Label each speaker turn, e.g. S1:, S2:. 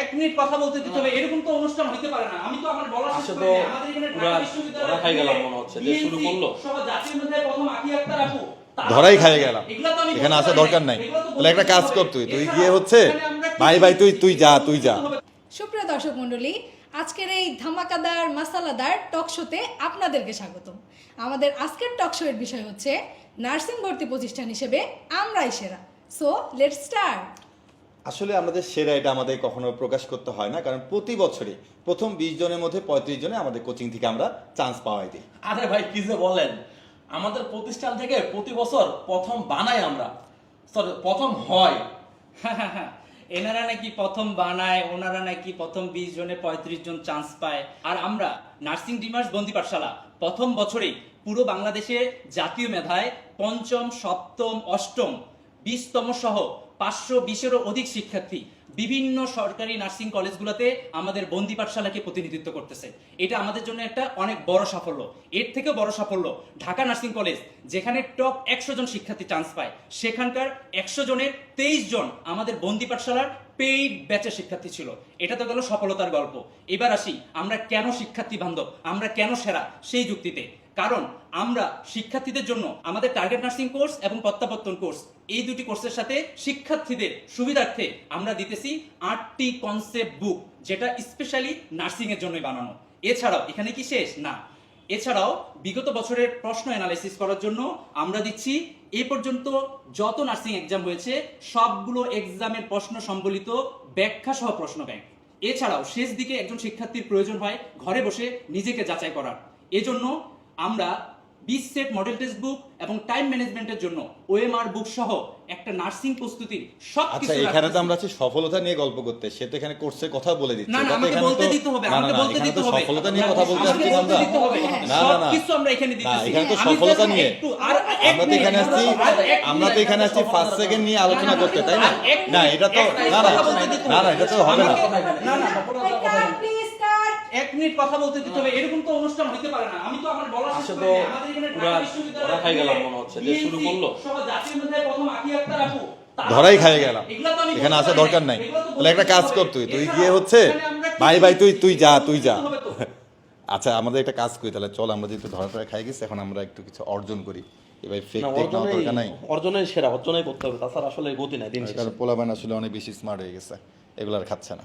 S1: এক মিনিট কথা বলতে দিতে হবে এরকম তো অনুষ্ঠান হইতে পারে না। আমি তো আমার বলা শেষ করি আমাদের এখানে ঢাকা বিশ্ববিদ্যালয়ের
S2: ধরা খাই গেলাম মনে হচ্ছে যে শুরু করল।
S1: সহ জাতীয় মেধায় প্রথম আকি আক্তার আপু
S3: ধরাই খাইয়ে গেলাম। এখানে আসা দরকার নাই। তাহলে একটা কাজ কর তুই। তুই গিয়ে হচ্ছে ভাই ভাই তুই তুই যা তুই যা।
S4: সুপ্রিয় দর্শক মণ্ডলী আজকের এই ধামাকাদার মাসালাদার টক শোতে আপনাদেরকে স্বাগতম। আমাদের আজকের টক শো এর বিষয় হচ্ছে নার্সিং ভর্তি প্রতিষ্ঠান হিসেবে আমরাই সেরা। সো লেটস স্টার্ট
S3: আসলে আমাদের সেরা এটা আমাদের কখনো প্রকাশ করতে হয় না কারণ প্রতি বছরে প্রথম বিশ জনের মধ্যে পঁয়ত্রিশ জনে আমাদের কোচিং থেকে আমরা চান্স পাওয়াই দিই।
S2: আরে ভাই কি যে বলেন? আমাদের প্রতিষ্ঠান থেকে প্রতি বছর প্রথম বানাই আমরা। সরি প্রথম হয়।
S1: এনারা নাকি প্রথম বানায় ওনারা নাকি প্রথম বিশ জনে পঁয়ত্রিশ জন চান্স পায়। আর আমরা নার্সিং ডিমার্স বন্দি পাঠশালা প্রথম বছরেই পুরো বাংলাদেশে জাতীয় মেধায় পঞ্চম সপ্তম অষ্টম বিশতম সহ পাঁচশো বিশেরও অধিক শিক্ষার্থী বিভিন্ন সরকারি নার্সিং কলেজগুলোতে আমাদের বন্দি পাঠশালাকে প্রতিনিধিত্ব করতেছে। এটা আমাদের জন্য একটা অনেক বড় সাফল্য। এর থেকে বড় সাফল্য, ঢাকা নার্সিং কলেজ, যেখানে টপ একশো জন শিক্ষার্থী চান্স পায়, সেখানকার একশো জনের তেইশ জন আমাদের বন্দি পাঠশালার পেইড ব্যাচের শিক্ষার্থী ছিল। এটা তো গেল সফলতার গল্প। এবার আসি, আমরা কেন শিক্ষার্থী বান্ধব, আমরা কেন সেরা সেই যুক্তিতে। কারণ আমরা শিক্ষার্থীদের জন্য আমাদের টার্গেট নার্সিং কোর্স এবং প্রত্যাবর্তন কোর্স এই দুটি কোর্সের সাথে শিক্ষার্থীদের সুবিধার্থে আমরা দিতেছি আটটি কনসেপ্ট বুক যেটা স্পেশালি নার্সিং এর জন্যই বানানো। এছাড়াও, এখানে কি শেষ? না। এছাড়াও, বিগত বছরের প্রশ্ন অ্যানালাইসিস করার জন্য আমরা দিচ্ছি, এ পর্যন্ত যত নার্সিং এক্সাম হয়েছে, সবগুলো এক্সামের প্রশ্ন সম্বলিত ব্যাখ্যা সহ প্রশ্ন ব্যাংক এছাড়াও, শেষ দিকে একজন শিক্ষার্থীর প্রয়োজন হয় ঘরে বসে নিজেকে যাচাই করার। এজন্য আমরা বিশ সেট মডেল টেস্ট বুক এবং টাইম ম্যানেজমেন্টের জন্য ওএমআর বুক সহ একটা নার্সিং প্রস্তুতির সব
S3: আচ্ছা এখানে তো আমরা আছি সফলতা নিয়ে গল্প করতে সে তো এখানে কোর্সের কথা বলে দিচ্ছে।
S1: না না আমাকে বলতে দিতে হবে আমাকে বলতে দিতে হবে।
S3: সফলতা নিয়ে কথা বলতে আসছি আমরা। না না না।
S1: কিছু আমরা এখানে দিতেছি।
S3: এখানে তো সফলতা নিয়ে।
S1: আর
S3: আমরা তো এখানে আসছি আমরা তো এখানে আসছি ফার্স্ট সেকেন্ড নিয়ে আলোচনা করতে তাই না? না এটা তো না না না। এটা তো হবে না।
S1: না না। এক মিনিট কথা বলতে দিতে হবে। এরকম তো অনুষ্ঠান হইতে পারে না। আমি তো আমার বলা শেষ করি। আমাদের এখানে ঢাকা
S2: খাই গেলাম মনে হচ্ছে। যে শুরু করল।
S1: সহ জাতীয় মেধায় প্রথম আকি আক্তার আপু
S3: ধরাই খাইয়ে গেলাম। এখানে আসা দরকার নাই। তাহলে একটা কাজ কর তুই। তুই গিয়ে হচ্ছে ভাই ভাই তুই তুই যা তুই যা। আচ্ছা আমাদের একটা কাজ করি তাহলে। চল আমরা যেহেতু ধরা ধরা খাই গেছি এখন আমরা একটু কিছু অর্জন করি। এবার ফেক টেক দরকার নাই।
S2: অর্জনেই সেরা অর্জনই করতে হবে। তাছাড়া আসলে গতি নাই দিন শেষে।
S3: পোলাবান আসলে অনেক বেশি স্মার্ট হয়ে গেছে। এগুলো আর খাচ্ছে না।